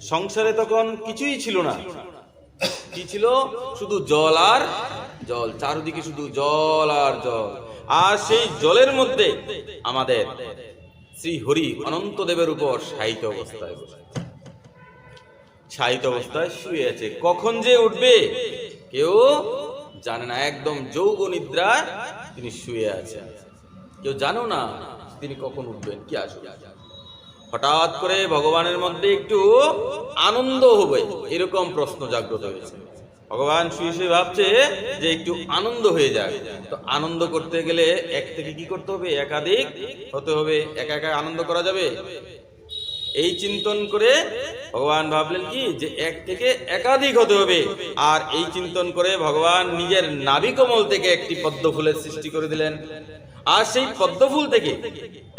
সংসারে তখন কিছুই ছিল না। কি ছিল? শুধু জল আর জল, চারদিকে শুধু জল আর জল। আর সেই জলের মধ্যে আমাদের শ্রী হরি অনন্ত দেবের উপর সাহিত্য অবস্থায় বসে সাহিত্য অবস্থায় শুয়ে আছে। কখন যে উঠবে, কেউ জানে না। একদম যৌগ নিদ্রায় তিনি শুয়ে আছেন। কেউ জানো না তিনি কখন উঠবেন, কি আসবে। হঠাৎ করে ভগবানের মধ্যে একটু আনন্দ হবে। এরকম প্রশ্ন জাগ্রত হয়েছে। ভগবান শুয়ে শুয়ে ভাবছে যে একটু আনন্দ হয়ে যায় তো আনন্দ করতে গেলে এক থেকে কি করতে হবে? একাধিক হতে হবে। একা একা আনন্দ করা যাবে? এই চিন্তন করে ভগবান ভাবলেন কি? যে এক থেকে একাধিক হতে হবে। আর এই চিন্তন করে ভগবান নিজের নাভিকমল থেকে একটি পদ্ম ফুলের সৃষ্টি করে দিলেন। আর সেই পদ্ম ফুল থেকে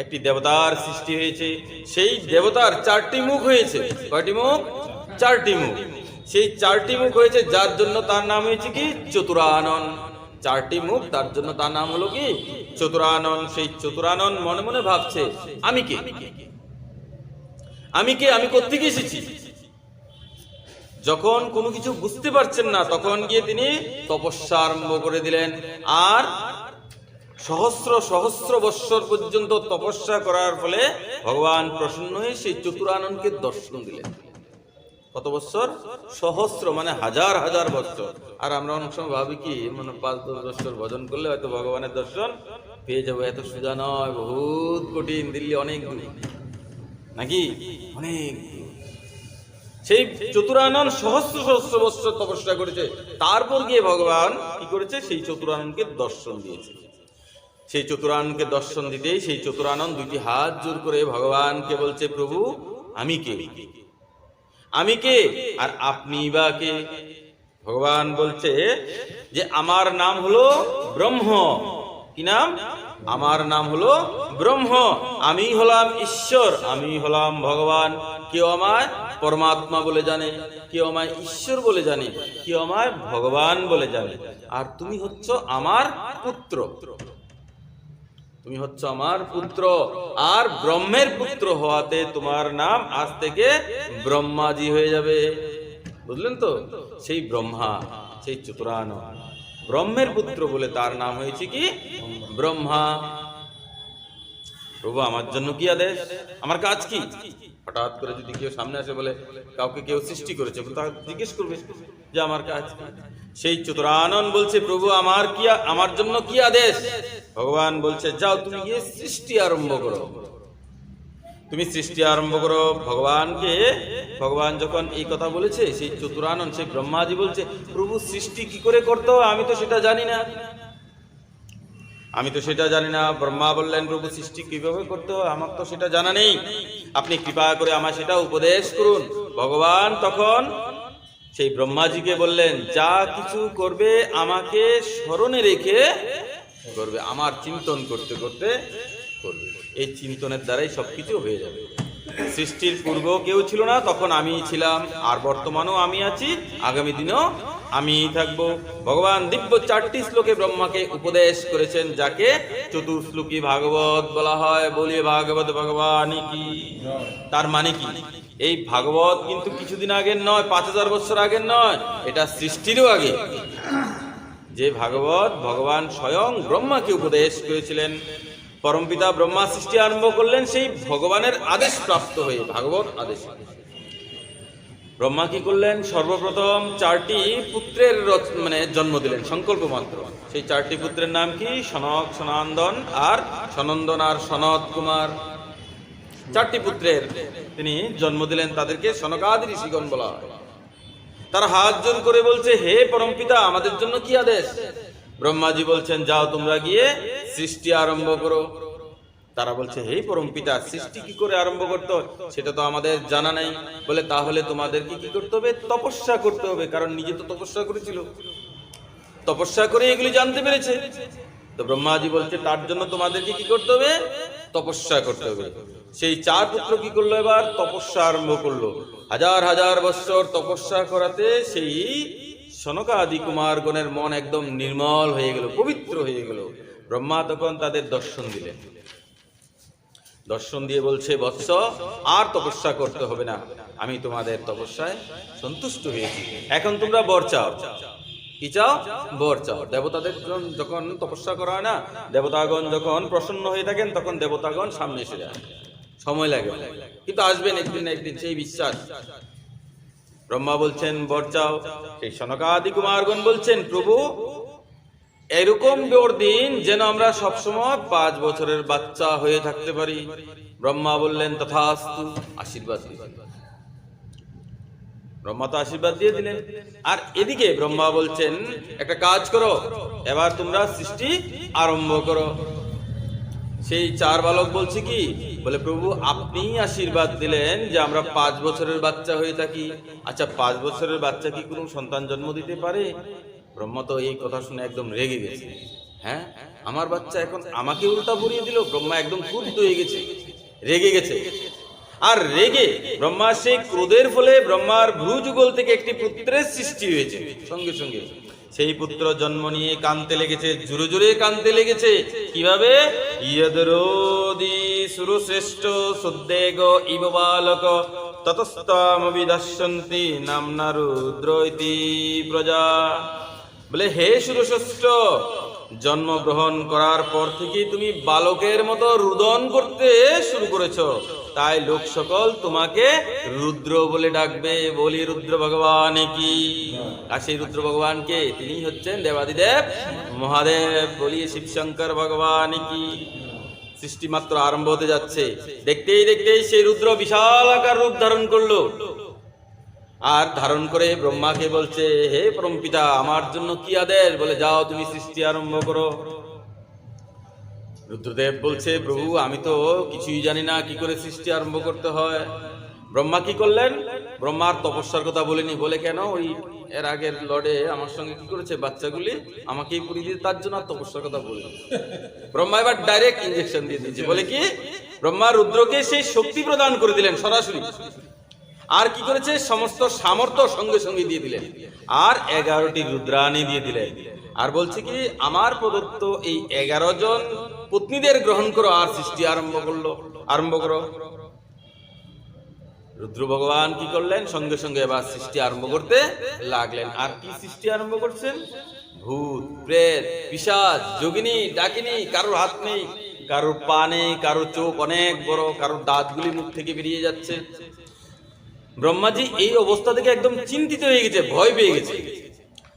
একটি দেবতার সৃষ্টি হয়েছে। সেই দেবতার চারটি মুখ হয়েছে। কয়টি মুখ? চারটি মুখ। সেই চারটি মুখ হয়েছে, যার জন্য তার নাম হয়েছে কি? চতুরানন। চারটি মুখ, তার জন্য তার নাম হলো কি? চতুরানন। সেই চতুরানন মনে মনে ভাবছে, আমি কে? আমি কে? আমি কোথেকে এসেছি? যখন কোনো কিছু বুঝতে পারছেন না, তখন গিয়ে তিনি তপস্যা আরম্ভ করে দিলেন। আর সহস্র সহস্র বৎসর পর্যন্ত তপস্যা করার ফলে ভগবান প্রসন্ন হয়ে সেই চতুরাননকে দর্শন দিলেন। কত বছর সহস্র মানে হাজার হাজার বছর আর আমরা অনেক সময় ভাবি কি মানে পাঁচ, দশ বছর ভজন করলে হয়তো ভগবানের দর্শন পেয়ে যাব। এত সোজা নয়, বহুত কঠিন, দিল্লি অনেক দূর। নাকি? অনেক সেই চতুরানন সহস্র সহস্র বৎসর তপস্যা করেছে। তারপর গিয়ে ভগবান কি করেছে? সেই চতুরাননকে দর্শন দিয়েছে। সেই চতুরানকে দর্শন দিতেই সেই চতুরানন দুইটি হাত জোর করে ভগবানকে বলছে, প্রভু, আমি কে? আমি কে? আর আপনি বা কে? ভগবান বলছে যে, আমার নাম হলো ব্রহ্ম। কি নাম? আমার নাম হলো ব্রহ্ম। আমি হলাম ঈশ্বর। আমি হলাম ভগবান। কেউ আমায় পরমাত্মা বলে জানে। কেউ আমায় ঈশ্বর বলে জানে। কেউ আমায় ভগবান বলে জানে। আর তুমি হচ্ছ আমার পুত্র। তুমি হচ্ছ আমার পুত্র, আর ব্রহ্মের পুত্র হওয়াতে তোমার নাম আজ থেকে ব্রহ্মাজি হয়ে যাবে। বুঝলেন তো? সেই ব্রহ্মা, সেই চতুরান ব্রহ্মের পুত্র বলে তার নাম হয়েছে কি? ব্রহ্মা। প্রভু, আমার জন্য কি আদেশ? আমার কাজ কি? হঠাৎ করে যদি কেউ সামনে আসে বলে, কাউকে কেউ সৃষ্টি করেছে তা জিজ্ঞেস করবে যে, আমার কাজ সেই চতুরানন বলছে, প্রভু, আমার কি, আমার জন্য কি আদেশ? ভগবান বলছে, যাও তুমি গিয়ে সৃষ্টি আরম্ভ করো। তুমি সৃষ্টি আরম্ভ করো, ভগবানকে, ভগবান যখন এই কথা বলেছে, সেই চতুরানন, সেই ব্রহ্মাজি বলছে, প্রভু, সৃষ্টি কি করে করতে? আমি তো সেটা জানি না। আমি তো সেটা জানি না। ব্রহ্মা বললেন, প্রভু, সৃষ্টি কীভাবে করতে? আমার তো সেটা জানা নেই। আপনি কৃপা করে আমার সেটা উপদেশ করুন। ভগবান তখন সেই ব্রহ্মাজিকে বললেন, যা কিছু করবে, আমাকে স্মরণে রেখে করবে, আমার চিন্তন করতে করতে করবে। এই চিন্তনের দ্বারাই সবকিছু হয়ে যাবে। সৃষ্টির পূর্ব কেউ ছিল না, তখন আমি ছিলাম, আর বর্তমানেও আমি আছি, আগামী দিনেও আমি থাকব। ভগবান দিব্য চারটি শ্লোকে ব্রহ্মাকে উপদেশ করেছেন, যাকে চতুর্শ্লোকী ভাগবত বলা হয়। বলি, ভাগবত ভগবান কি? তার মানে কি? এই ভাগবত কিন্তু কিছুদিন আগের নয়, পাঁচ হাজার বছর আগের নয়, এটা সৃষ্টিরও আগে। যে ভাগবত ভগবান স্বয়ং ব্রহ্মাকে উপদেশ করেছিলেন পরমপিতা ব্রহ্মা সৃষ্টি আরম্ভ করলেন, সেই ভগবানের আদেশ প্রাপ্ত হয়ে, ভাগবত আদেশ। ব্রহ্মা কি করলেন? সর্বপ্রথম চারটি পুত্রের মানে জন্ম দিলেন, সংকল্প মাত্র। সেই চারটি পুত্রের নাম কি? সনক, সনান্দন আর সনন্দন আর সনত কুমার। চারটি পুত্রের তিনি জন্ম দিলেন তাদেরকে সনকাদি ঋষিগণ বলা হয়। তারা হাত জোর করে বলছে, হে পরমপিতা আমাদের জন্য কি আদেশ? ব্রহ্মাজি বলছেন, যাও তোমরা গিয়ে সৃষ্টি আরম্ভ করো। তারা বলছে, হে পরমপিতা সৃষ্টি কি করে আরম্ভ করতে হয়? সেটা তো আমাদের জানা নাই। বলে, তাহলে তোমাদেরকে কি করতে হবে? তপস্যা করতে হবে, কারণ নিজে তো তপস্যা করেছিল। তপস্যা করে এগুলি জানতে পেরেছে। তো ব্রহ্মাজি বলছে, তার জন্য তোমাদেরকে কি করতে হবে? তপস্যা করতে হবে। সেই চার পুত্র কি করল এবার? তপস্যা আরম্ভ করল। হাজার হাজার বছর তপস্যা করাতে সেই সনকাদি কুমারগণের মন একদম নির্মল হয়ে গেল, পবিত্র হয়ে গেল। ব্রহ্মা তখন তাদের দর্শন দিলেন। দর্শন দিয়ে বলছে, বৎস, আর তপস্যা করতে হবে না। আমি তোমাদের তপস্যায় সন্তুষ্ট হয়েছি। এখন তোমরা বর চাও। কি চাও? বর চাও। দেবতাদের যখন তপস্যা করা হয় না, দেবতাগণ যখন প্রসন্ন হয়ে থাকেন, তখন দেবতাগণ সামনে এসে যায়। সময় লাগে কিন্তু আসবেন একদিন না একদিন, সেই বিশ্বাস। ব্রহ্মা বলছেন, বর চাও। সেই সনকাদি কুমারগণ বলছেন, প্রভু, এরকম বর দিন যেন আমরা সবসময় পাঁচ বছরের বাচ্চা হয়ে থাকতে পারি। ব্রহ্মা বললেন, তথাস্তু আশীর্বাদ ব্রহ্মা তো আশীর্বাদ দিয়ে দিলেন। আর এদিকে ব্রহ্মা বলছেন, একটা কাজ করো, এবার তোমরা সৃষ্টি আরম্ভ করো। সেই চার বালক বলছে কি? বলে, প্রভু আপনি আশীর্বাদ দিলেন যে আমরা পাঁচ বছরের বাচ্চা হয়ে থাকি। আচ্ছা পাঁচ বছরের বাচ্চা কি কোনো সন্তান জন্ম দিতে পারে? ব্রহ্মা তো এই কথা শুনে একদম রেগে গেছে। হ্যাঁ আমার বাচ্চা এখন আমাকে উল্টা ভরিয়ে দিল, ব্রহ্মা একদম ক্রুদ্ধ হয়ে গেছে। রেগে গেছে। আর রেগে ব্রহ্মা সেই ক্রোধের ফলে ব্রহ্মার ভ্রু থেকে একটি পুত্রের সৃষ্টি হয়েছে। সঙ্গে সঙ্গে। সেই পুত্র জন্ম নিয়ে কানতে লেগেছে, জুড়ে জুড়ে কানতে লেগেছে। কীভাবে? নামনা রুদ্র প্রজা। বলে, হে সুরশ্রেষ্ঠ জন্মগ্রহণ করার পর থেকে তুমি বালকের মতো রুদন করতে শুরু করেছ। তাই লোক সকল তোমাকে রুদ্র বলে ডাকবে। বলি, রুদ্র ভগবান কি? আর সেই রুদ্র ভগবানকে তিনি হচ্ছেন দেবাদিদেব মহাদেব। বলি, শিবশঙ্কর ভগবান কি? সৃষ্টি মাত্র আরম্ভ হতে যাচ্ছে। দেখতেই দেখতেই সেই রুদ্র বিশাল আকার রূপ ধারণ করল। আর ধারণ করে ব্রহ্মাকে বলছে, হে পরমপিতা আমার জন্য কি আদেশ? বলে, যাও তুমি সৃষ্টি আরম্ভ করো। রুদ্রদেব বলছে, প্রভু, আমি তো কিছুই জানি না কি করে সৃষ্টি আরম্ভ করতে হয়। ব্রহ্মা কি করলেন? ব্রহ্মার তপস্যার কথা বলেনি, বলে, কেন? ওই এর আগের লড়ে আমার সঙ্গে কি করেছে বাচ্চাগুলি? আমাকেই পুরি দিয়ে তার জন্য তপস্যার কথা বলে ব্রহ্মা এবার ডাইরেক্ট ইঞ্জেকশন দিয়ে দিয়েছে। বলে কি? ব্রহ্মা রুদ্রকে সেই শক্তি প্রদান করে দিলেন সরাসরি। আর কি করেছে? সমস্ত সামর্থ্য সঙ্গে সঙ্গে দিয়ে দিলেন আর এগারোটি রুদ্রাণী দিয়ে দিলেন আর বলছে কি, আমার প্রদত্ত এই এগারো জন পত্নীদের গ্রহণ করো। আর সৃষ্টি আরম্ভ করল। আরম্ভ করো। রুদ্র ভগবান কি করলেন? সঙ্গে সঙ্গে এবার সৃষ্টি আরম্ভ করতে লাগলেন। আর কি সৃষ্টি আরম্ভ করছেন? ভূত, প্রেত পিসাজ যোগিনী, ডাকিনী, কারোর হাত নেই। কারোর পা নেই, কারোর চোখ অনেক বড়, কারোর দাঁতগুলি মুখ থেকে বেরিয়ে যাচ্ছে। ব্রহ্মাজি এই অবস্থা থেকে একদম চিন্তিত হয়ে গেছে, ভয় পেয়ে গেছে।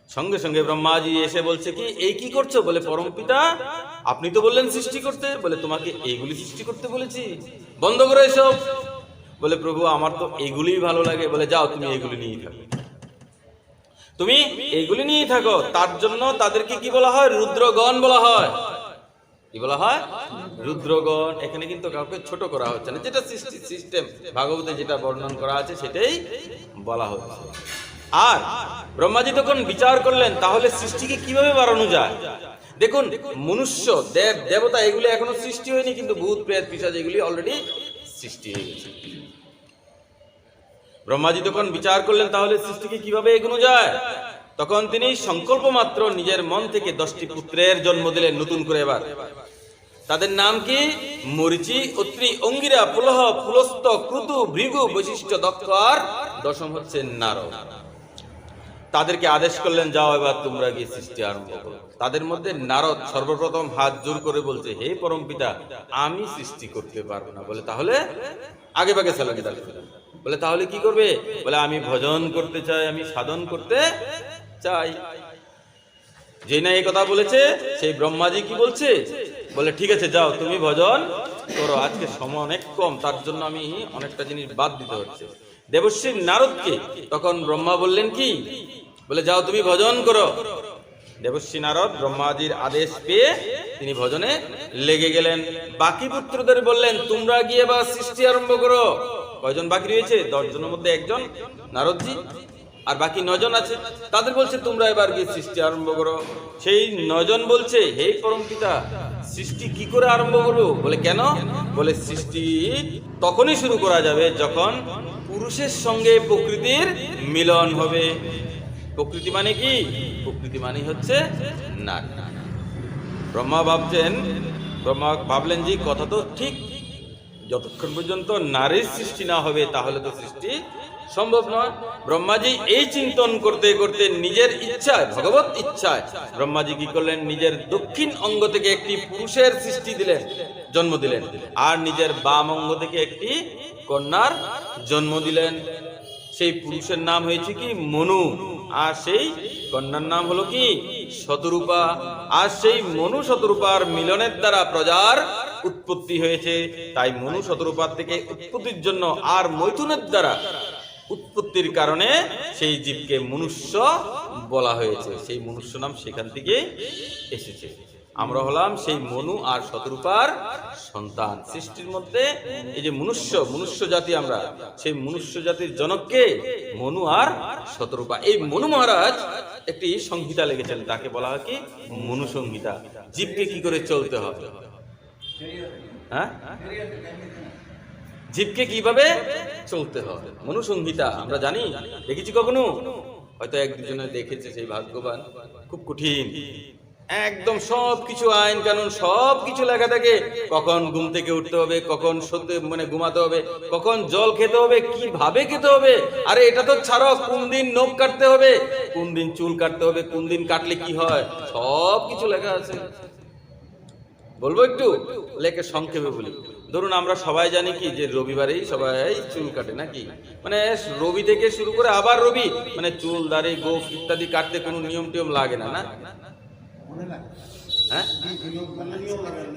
সঙ্গে সঙ্গে ব্রহ্মাজি এসে বলছে কি, এই কি করছ? বলে, পরম পিতা, আপনি তো বললেন সৃষ্টি করতে। বলে, তোমাকে এইগুলি সৃষ্টি করতে বলেছি। বন্ধ করো এসব। বলে, প্রভু, আমার তো এগুলিই ভালো লাগে। বলে, যাও, তুমি এগুলি নিয়ে থাকো। তুমি এইগুলি নিয়ে থাকো, তার জন্য তাদেরকে কি বলা হয়? রুদ্রগণ বলা হয়। কি বলা হয়? রুদ্রগণ, এখানে কিন্তু কাউকে ছোট করা হচ্ছে না। যেটা সৃষ্টি সিস্টেম ভাগবতে যেটা বর্ণন করা আছে, সেটাই বলা হচ্ছে। আর ব্রহ্মাজি তখন বিচার করলেন, তাহলে সৃষ্টিকে কীভাবে বাড়ানো যায়? দেখুন, মনুষ্য, দেব, দেবতা, এগুলি এখনও সৃষ্টি হয়নি, কিন্তু ভূত, প্রেত পিসাজ এগুলি অলরেডি সৃষ্টি হয়ে গেছে। ব্রহ্মাজি তখন বিচার করলেন, তাহলে সৃষ্টিকে কীভাবে এগোনো যায়? তখন তিনি সংকল্প মাত্র নিজের মন থেকে দশটি পুত্রের জন্ম দিলেন, নতুন করে এবার। তাদের নাম কি? মরিচি অত্রি অঙ্গিরা, পুলহ পুলস্ত ক্রুতু, ভৃগু, বৈশিষ্ট্য, দক্ষ আর দশম হচ্ছে নারদ। তাদেরকে আদেশ করলেন, যাও এবার তোমরা গিয়ে সৃষ্টি আরম্ভ করো। তাদের মধ্যে নারদ সর্বপ্রথম হাত জোর করে বলছে, হে পরম পিতা, আমি সৃষ্টি করতে পারব না। বলে, তাহলে আগে ভাগে চালাকে বলে, তাহলে কি করবে? বলে, আমি ভজন করতে চাই, আমি সাধন করতে চাই। যে না এই কথা বলেছে, সেই ব্রহ্মাজি কি বলছে? বলে, ঠিক আছে, যাও, তুমি ভজন করো, আজকে সময় অনেক কম, তার জন্য আমি অনেকটা জিনিস বাদ দিতে হচ্ছে। দেবশ্রী নারদকে তখন ব্রহ্মা বললেন, কি? বলে, যাও, তুমি ভজন করো। দেবশ্রী নারদ ব্রহ্মাজির আদেশ পেয়ে তিনি ভজনে লেগে গেলেন। বাকি পুত্রদের বললেন, তোমরা গিয়ে বা সৃষ্টি আরম্ভ করো। কয়জন বাকি রয়েছে? দশ জনের মধ্যে একজন নারদজি। আর বাকি নজন আছে, তাদের বলছে, তোমরা এবার গিয়ে সৃষ্টি আরম্ভ করো। সেই নজন বলছে, হে পরম পিতা, সৃষ্টি কি করে আরম্ভ করব? বলে, কেন? বলে, সৃষ্টি তখনই শুরু করা যাবে যখন পুরুষের সঙ্গে প্রকৃতির মিলন হবে। প্রকৃতি মানে কি? প্রকৃতি মানে হচ্ছে না ব্রহ্মা ভাবছেন, ব্রহ্মা ভাবলেন যে কথা তো ঠিক যতক্ষণ পর্যন্ত নারীর সৃষ্টি না হবে, তাহলে তো সৃষ্টি সম্ভব নয়। ব্রহ্মাজি এই চিন্তন করতে করতে নিজের ইচ্ছায়, ভগবত ইচ্ছায়, ব্রহ্মাজি কি করলেন? নিজের দক্ষিণ অঙ্গ থেকে একটি পুরুষের সৃষ্টি দিলেন, জন্ম দিলেন। আর নিজের বাম অঙ্গ থেকে একটি কন্যার জন্ম দিলেন। সেই পুরুষের নাম হয়েছে কি? মনু। আর সেই কন্যার নাম হলো কি? শতরূপা। আর সেই মনু শতরূপার মিলনের দ্বারা প্রজার উৎপত্তি হয়েছে, তাই মনু শতরূপার থেকে উৎপত্তির জন্য আর মৈথুনের দ্বারা উৎপত্তির কারণে সেই জীবকে মনুষ্য বলা হয়েছে। সেই মনুষ্য নাম সেখান থেকে এসেছে। আমরা হলাম সেই মনু আর শতরূপার সন্তান। সৃষ্টির মধ্যে এই যে মনুষ্য মনুষ্য জাতি আমরা, সেই মনুষ্য জাতির জনককে মনু আর শতরূপা এই মনু মহারাজ একটি সংহিতা লেগেছেন তাকে বলা হয় কি? মনু সংহিতা। জীবকে কি করে চলতে হবে? হ্যাঁ? জীবকে কীভাবে চলতে হবে? মনুসংহিতা, আমরা জানি। দেখেছি কখনো? হয়তো এক দুজনে দেখেছে সেই ভাগ্যবান। খুব কঠিন। একদম সব কিছু আইন কানুন সব কিছু লেখা থাকে। কখন ঘুম থেকে উঠতে হবে, কখন সত্যি মানে ঘুমাতে হবে, কখন জল খেতে হবে, কীভাবে খেতে হবে? আরে, এটা তো ছাড়ো, কোন দিন নখ কাটতে হবে? কোন দিন চুল কাটতে হবে, কোন দিন কাটলে কি হয়? সব কিছু লেখা আছে। বলব একটু? লেখে সংক্ষেপে বলি। ধরুন আমরা সবাই জানি কি যে রবিবারেই সবাই চুল কাটে নাকি? মানে রবি থেকে শুরু করে আবার রবি মানে চুল, দাড়ি, গোফ ইত্যাদি কাটতে কোনো নিয়ম টিয়ম লাগে না না? হ্যাঁ?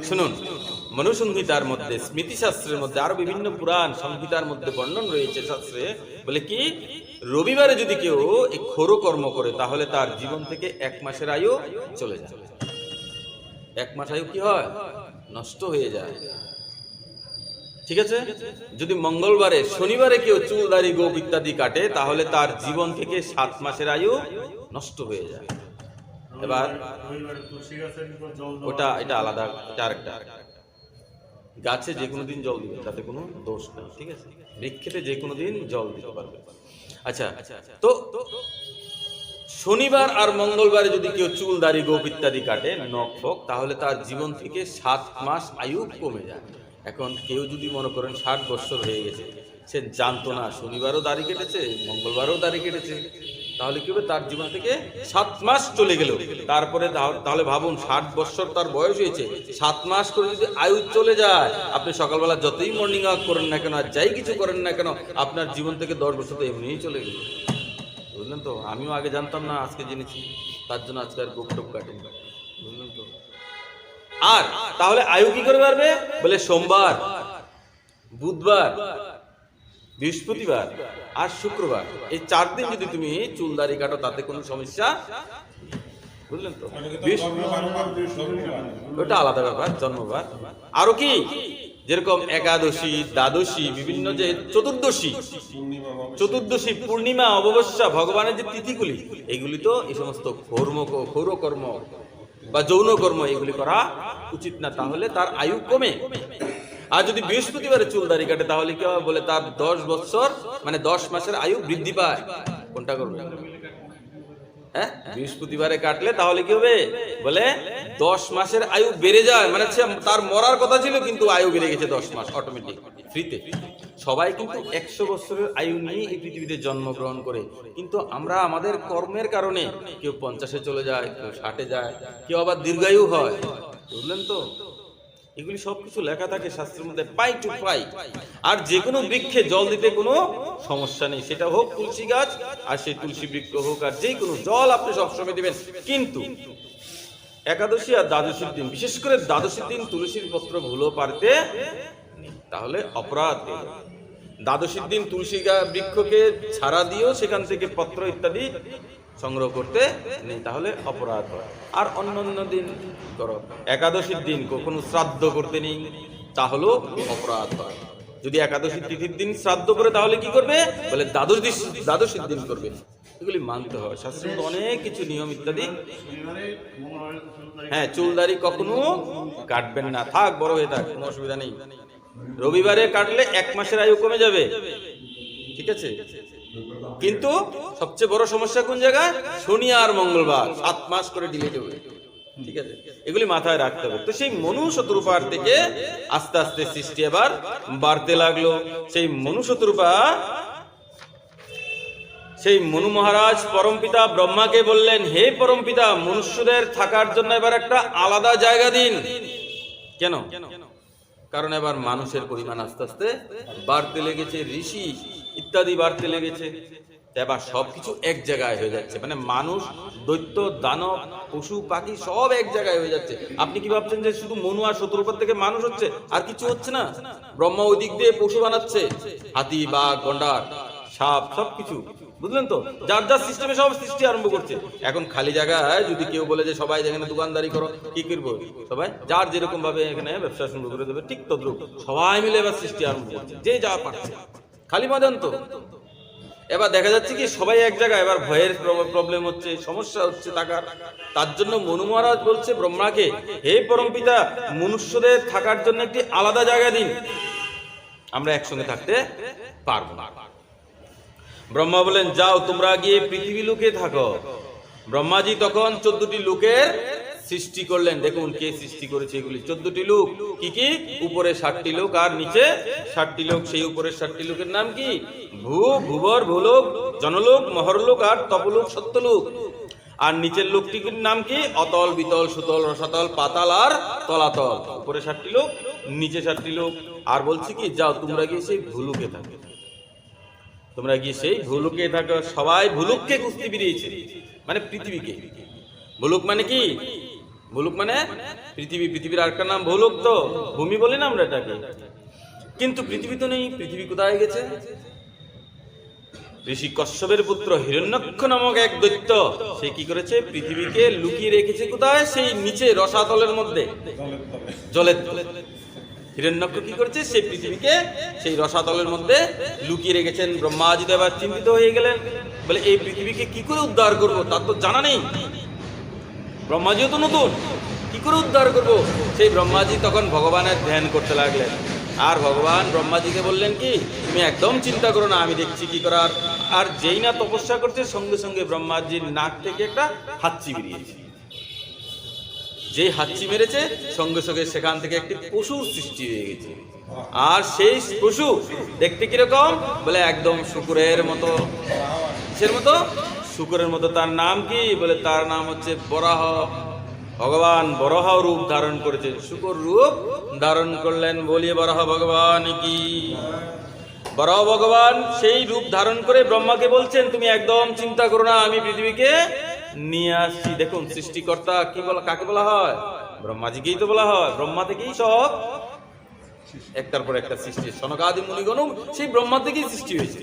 শুনুন, মনুসংহিতার মধ্যে স্মৃতি শাস্ত্রের মধ্যে আরও বিভিন্ন পুরাণ সংহিতার মধ্যে বর্ণন রয়েছে শাস্ত্রে, বলে কি, রবিবারে যদি কেউ এই খোরো কর্ম করে, তাহলে তার জীবন থেকে এক মাসের আয়ু চলে যায়। এক মাস আয়ু কি হয়? নষ্ট হয়ে যায়। ঠিক আছে? যদি মঙ্গলবারে, শনিবারে কেউ চুল, দাড়ি, গোপ ইত্যাদি কাটে, তাহলে তার জীবন থেকে সাত মাসের আয়ু নষ্ট হয়ে যায়। এবার ওটা, এটা আলাদা, এটা আরেকটা। গাছে যে কোনো দিন জল দিবে তাতে কোনো দোষ নেই, ঠিক আছে? বৃক্ষেতে যে কোনো দিন জল দিতে পারবে আচ্ছা তো শনিবার আর মঙ্গলবারে যদি কেউ চুল, দাড়ি, গোপ ইত্যাদি কাটে, নখ, ফক, তাহলে তার জীবন থেকে সাত মাস আয়ু কমে যায়। এখন কেউ যদি মনে করেন ষাট বছর হয়ে গেছে, সে জানতো না শনিবারও দাড়ি কেটেছে, মঙ্গলবারও দাড়ি কেটেছে, তাহলে কি হবে? তার জীবন থেকে সাত মাস চলে গেল। তারপরে তাহলে ভাবুন, ষাট বছর তার বয়স হয়েছে, সাত মাস করে যদি আয়ু চলে যায়, আপনি সকালবেলা যতই মর্নিং ওয়াক করেন না কেন, আর যাই কিছু করেন না কেন, আপনার জীবন থেকে দশ বছর তো এমনিই চলে গেল। বুঝলেন তো? আমিও আগে জানতাম না আজকে জেনেছি। তার জন্য আজকে আর গোপ টোপ কাটেন বুঝলেন তো? আর তাহলে আয়ু কি করে পারবে বলে সোমবার বুধবার বৃহস্পতিবার আর শুক্রবার। এই চার দিন যদি তুমি চুল দাড়ি কাটো তাতে কোনো সমস্যা বুঝলেন তো? ওটা আলাদা ব্যাপার জন্মবার। আরও কি? যেরকম একাদশী, দ্বাদশী, বিভিন্ন যে চতুর্দশী চতুর্দশী, পূর্ণিমা, অমাবস্যা, ভগবানের যে তিথিগুলি, এগুলি তো এই সমস্ত কর্ম ক্ষৌর কর্ম বা যৌন কর্ম এগুলি করা উচিত না। তাহলে তার আয়ু কমে। আর যদি বৃহস্পতিবারে চুল দাড়ি কাটে, তাহলে কি হবে? বলে তার দশ বছর মানে দশ মাসের আয়ু বৃদ্ধি পায়। কোনটা করবে? হ্যাঁ? বৃহস্পতিবারে কাটলে তাহলে কি হবে? বলে দশ মাসের আয়ু বেড়ে যায়। মানে তার মরার কথা ছিল, কিন্তু আয়ু বেড়ে গেছে দশ মাস অটোমেটিক ফ্রিতে সবাই কিন্তু একশো বছরের আয়ু নিয়ে এই পৃথিবীতে জন্মগ্রহণ করে। কিন্তু আমরা আমাদের কর্মের কারণে কেউ পঞ্চাশে চলে যায়, কেউ ষাটে যায়, কেউ আবার দীর্ঘায়ু হয়। বুঝলেন তো? এগুলি সবকিছু লেখা থাকে শাস্ত্রের মধ্যে, পাই টু পাই। আর যে কোনো বৃক্ষে জল দিতে কোনো সমস্যা নেই। সেটা হোক তুলসী গাছ, আর সেই তুলসী বৃক্ষ হোক, আর যে কোনো জল আপনি সবসময় দিবেন। কিন্তু একাদশী আর দ্বাদশীর দিন, বিশেষ করে দ্বাদশীর দিন তুলসীর পত্র ভুলো পারতে তাহলে অপরাধ দ্বাদশীর দিন তুলসী বৃক্ষকে ছাড়া দিয়েও সেখান থেকে পত্র ইত্যাদি সংগ্রহ করতে নেই, তাহলে অপরাধ হয়। আর অন্য অন্য দিন করো। একাদশীর দিন কখনো শ্রাদ্ধ করতে নেই, তাহলেও অপরাধ হয়। যদি একাদশী তিথির দিন শ্রাদ্ধ করে, তাহলে কি করবে? বলে দ্বাদশ দিন দ্বাদশীর দিন করবে। এগুলি মানতে হয় শাস্ত্রের অনেক কিছু নিয়ম ইত্যাদি। হ্যাঁ চুলদারি কখনো কাটবেন না। থাক, বড় হয়ে থাক, কোনো অসুবিধা নেই। রবিবারে কাটলে এক মাসের আয়ু কমে যাবে। ঠিক আছে? কিন্তু সবচেয়ে বড় সমস্যা কোন জায়গায়? শনি আর মঙ্গলবার। সাত মাস করে ডিলে দেবে ঠিক আছে? এগুলি মাথায় রাখতে হবে। তো সেই মনু শত্রুপার থেকে আস্তে আস্তে সৃষ্টি আবার বাড়তে লাগল। সেই মনু শত্রুপা, সেই মনু মহারাজ পরমপিতা ব্রহ্মাকে বললেন, হে পরমপিতা, মনুষ্যদের থাকার জন্য এবার একটা আলাদা জায়গা দিন। কেন? কারণ এবার মানুষের পরিমাণ আস্তে আস্তে বাড়তে লেগেছে। ঋষি ইত্যাদি বাড়তে লেগেছে। এবার সবকিছু এক জায়গায় হয়ে যাচ্ছে। মানে মানুষ, দৈত্য, দানব, পশু, পাখি সব এক জায়গায় হয়ে যাচ্ছে। আপনি কি ভাবছেন যে শুধু মনু আর শত্রুপাত থেকে মানুষ হচ্ছে? আর কিছু হচ্ছে না? ব্রহ্মা ওই দিক দিয়ে পশু বানাচ্ছে। হাতি, বাঘ, গন্ডার, সাপ, সবকিছু। বুঝলেন তো? যার যার সিস্টেমে সব সৃষ্টি আরম্ভ করছে। এখন খালি জায়গায় যদি কেউ বলে যে সবাই এখানে দোকানদারি করো, কি করব? সবাই যার যেরকম ভাবে এখানে ব্যবসা শুরু করে দেবে, ঠিক তদ্রুপ। সবাই মিলে এবার সৃষ্টি আরম্ভ করছে। যে যা পারছে। খালি মজান তো। এবার দেখা যাচ্ছে কি সবাই এক জায়গায়, এবার ভয়ের প্রবলেম হচ্ছে, সমস্যা হচ্ছে টাকার। তার জন্য মনু মহারাজ বলছে, ব্রহ্মাকে হে পরমপিতা মনুষ্যদের থাকার জন্য একটি আলাদা জায়গা দিন। আমরা একসঙ্গে থাকতে পারব না। ব্রহ্মা বলেন, যাও, তোমরা গিয়ে পৃথিবী লোকে থাকো। ব্রহ্মাজি তখন চোদ্দটি লোকের সৃষ্টি করলেন। দেখুন কে সৃষ্টি করেছে এগুলি। চোদ্দটি লোক। কি কি? উপরে ষাটটি লোক আর নিচে ষাটটি লোক। সেই উপরের ষাটটি লোকের নাম কি? ভূ, ভূবর, ভূলোক, জনলোক, মহরলোক আর তপলোক, সত্যলোক। আর নিচের লোকটির নাম কি? অতল, বিতল, সুতল, রসাতল, পাতাল আর তলাতল। উপরে ষাটটি লোক, নিচে ষাটটি লোক। আর বলছি কি? যাও, তোমরা গিয়ে সেই ভুলুকে থাকে। তোমরা গিয়ে সেই ভুলুকে থাকো। সবাই ভুলুককে কুস্তি বেরিয়েছে। মানে পৃথিবীকে। ভুলুক মানে কি? ভুলুক মানে? পৃথিবী, পৃথিবীর আরেকটা নাম ভুলুক তো? ভূমি বলি না আমরা এটাকে। কিন্তু পৃথিবী তো নেই, পৃথিবী কোথায় গেছে? ঋষি কশ্যপের পুত্র হিরণ্যক্ষ নামক এক দৈত্য, সে কি করেছে? পৃথিবীকে লুকিয়ে রেখেছে কোথায়? সেই নিচে রসাতলের মধ্যে। জলের হিরণ্যক্ষ কি করেছে? সেই পৃথিবীকে সেই রসাতলের মধ্যে লুকিয়ে রেখেছেন। ব্রহ্মাজি এবার চিন্তিত হয়ে গেলেন। বলে, এই পৃথিবীকে কি করে উদ্ধার করব? তার তো জানা নেই। ব্রহ্মাজিও তো নতুন। কি করে উদ্ধার করব? সেই ব্রহ্মাজি তখন ভগবানের ধ্যান করতে লাগলেন। আর ভগবান ব্রহ্মাজিকে বললেন কি, তুমি একদম চিন্তা করো না, আমি দেখছি কি করার আর যেই না তপস্যা করছে, সঙ্গে সঙ্গে ব্রহ্মাজির নাক থেকে একটা হাচ্ছি বেরিয়েছে। যে হাচ্ছি মেরেছে, সঙ্গে সঙ্গে সেখান থেকে একটি পশুর সৃষ্টি হয়ে গেছে। আর সেই পশু দেখতে কীরকম? বলে একদম শুকুরের মতো। কিসের মতো? শুকুরের মতো তার নাম কি? বলে তার নাম হচ্ছে বরাহ। ভগবান বরাহ রূপ ধারণ করেছে। শুকুর রূপ ধারণ করলেন বলিয়ে বরাহ ভগবান কি? বরাহ ভগবান সেই রূপ ধারণ করে ব্রহ্মাকে বলছেন, তুমি একদম চিন্তা করো না, আমি পৃথিবীকে নিয়ে আসছি। দেখুন, সৃষ্টিকর্তা কি বলা, কাকে বলা হয়? ব্রহ্মাজিকেই তো বলা হয়। ব্রহ্মা থেকেই সব একটার পর একটা সৃষ্টি। সনকাদি মুনিগণ সেই ব্রহ্মা থেকেই সৃষ্টি হয়েছে।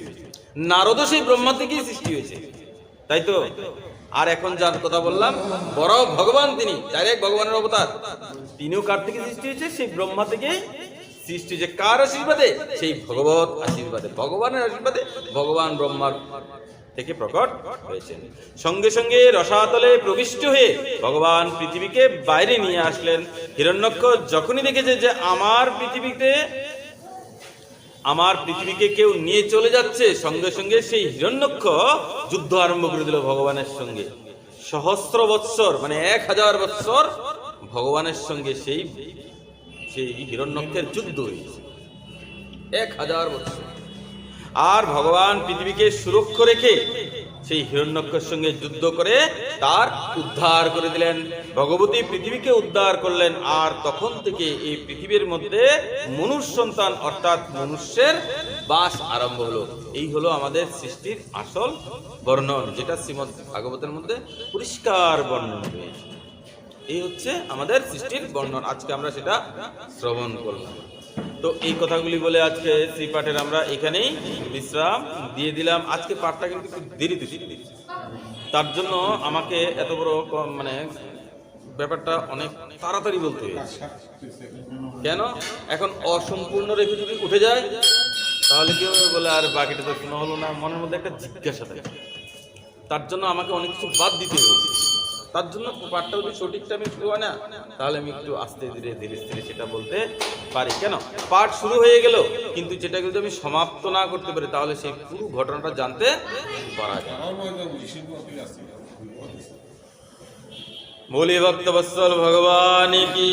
নারদও সেই ব্রহ্মা থেকেই সৃষ্টি হয়েছে। তাই তো? আর এখন যার কথা বললাম, বড় ভগবান তিনি ডাইরেক্ট ভগবানের অবতার। তিনিও কার থেকে সৃষ্টি হয়েছে? সেই ব্রহ্মা থেকে সৃষ্টি হয়েছে। কার আশীর্বাদে? সেই ভগবত আশীর্বাদে, ভগবানের আশীর্বাদে ভগবান ব্রহ্মার থেকে প্রকট হয়েছেন। সঙ্গে সঙ্গে রসাতলে প্রবিষ্ট হয়ে ভগবান পৃথিবীকে বাইরে নিয়ে আসলেন। হিরণ্যক্ষ যখনই দেখেছে যে আমার পৃথিবীতে আমার পৃথিবীকে কেউ নিয়ে চলে যাচ্ছে, সঙ্গে সঙ্গে সেই হিরণ্যক্ষ যুদ্ধ আরম্ভ করে দিল ভগবানের সঙ্গে। সহস্র বৎসর মানে এক হাজার বৎসর ভগবানের সঙ্গে সেই সেই হিরণ্যক্ষের যুদ্ধ হয়েছে। এক হাজার বৎসর। আর ভগবান পৃথিবীকে সুরক্ষ রেখে সেই হিরণ্যক্ষের সঙ্গে যুদ্ধ করে তার উদ্ধার করে দিলেন। ভগবতী পৃথিবীকে উদ্ধার করলেন। আর তখন থেকে এই পৃথিবীর মধ্যে মনুষ্য সন্তান অর্থাৎ মনুষ্যের বাস আরম্ভ হলো। এই হলো আমাদের সৃষ্টির আসল বর্ণন, যেটা শ্রীমদ ভাগবতের মধ্যে পরিষ্কার বর্ণন রয়েছে। এই হচ্ছে আমাদের সৃষ্টির বর্ণন। আজকে আমরা সেটা শ্রবণ করলাম। তো এই কথাগুলি বলে আজকে শ্রী পাঠের আমরা এখানেই বিশ্রাম দিয়ে দিলাম। আজকে পাঠটা কিন্তু একটু দেরিতে তার জন্য আমাকে এত বড় ক- মানে ব্যাপারটা অনেক তাড়াতাড়ি বলতে কেন? এখন অসম্পূর্ণ রেখে যদি উঠে যায়, তাহলে কেউ বলে আর বাকিটা তো শোনা হলো না। মনের মধ্যে একটা জিজ্ঞাসা থাকে। তার জন্য আমাকে অনেক কিছু বাদ দিতে হয়েছে। তার জন্য পাঠটা যদি সঠিক টাইমে শুরু হয় না, তাহলে আমি একটু আস্তে ধীরে ধীরে ধীরে সেটা বলতে পারি। কেন? পাঠ শুরু হয়ে গেল, কিন্তু যেটা যদি আমি সমাপ্ত না করতে পারি, তাহলে সেই পুরো ঘটনাটা জানতে পারা যায়। বলি ভক্তবৎসল ভগবান বুঝি